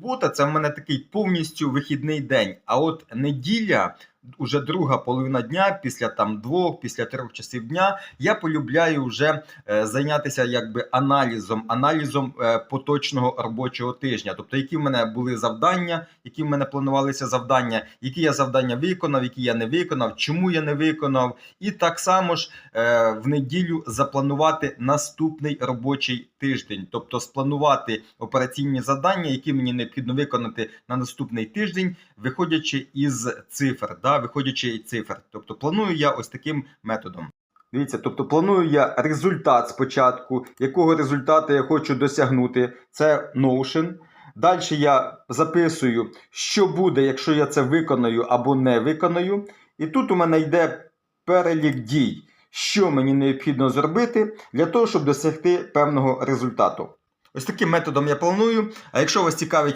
Субота це в мене такий повністю вихідний день. А от неділя, уже друга половина дня, після там двох, після трьох часів дня, я полюбляю вже е, зайнятися якби аналізом, аналізом е, поточного робочого тижня. Тобто, які в мене були завдання, які в мене планувалися завдання, які я завдання виконав, які я не виконав, чому я не виконав, і так само ж е, в неділю запланувати наступний робочий тиждень, тобто спланувати операційні завдання, які мені необхідно виконати на наступний тиждень, виходячи із цифр, да, виходячи із цифр. Тобто планую я ось таким методом. Дивіться, тобто планую я результат спочатку, якого результату я хочу досягнути. Це Notion. Далі я записую, що буде, якщо я це виконаю або не виконаю. І тут у мене йде перелік дій, що мені необхідно зробити для того, щоб досягти певного результату. Ось таким методом я планую. А якщо вас цікавить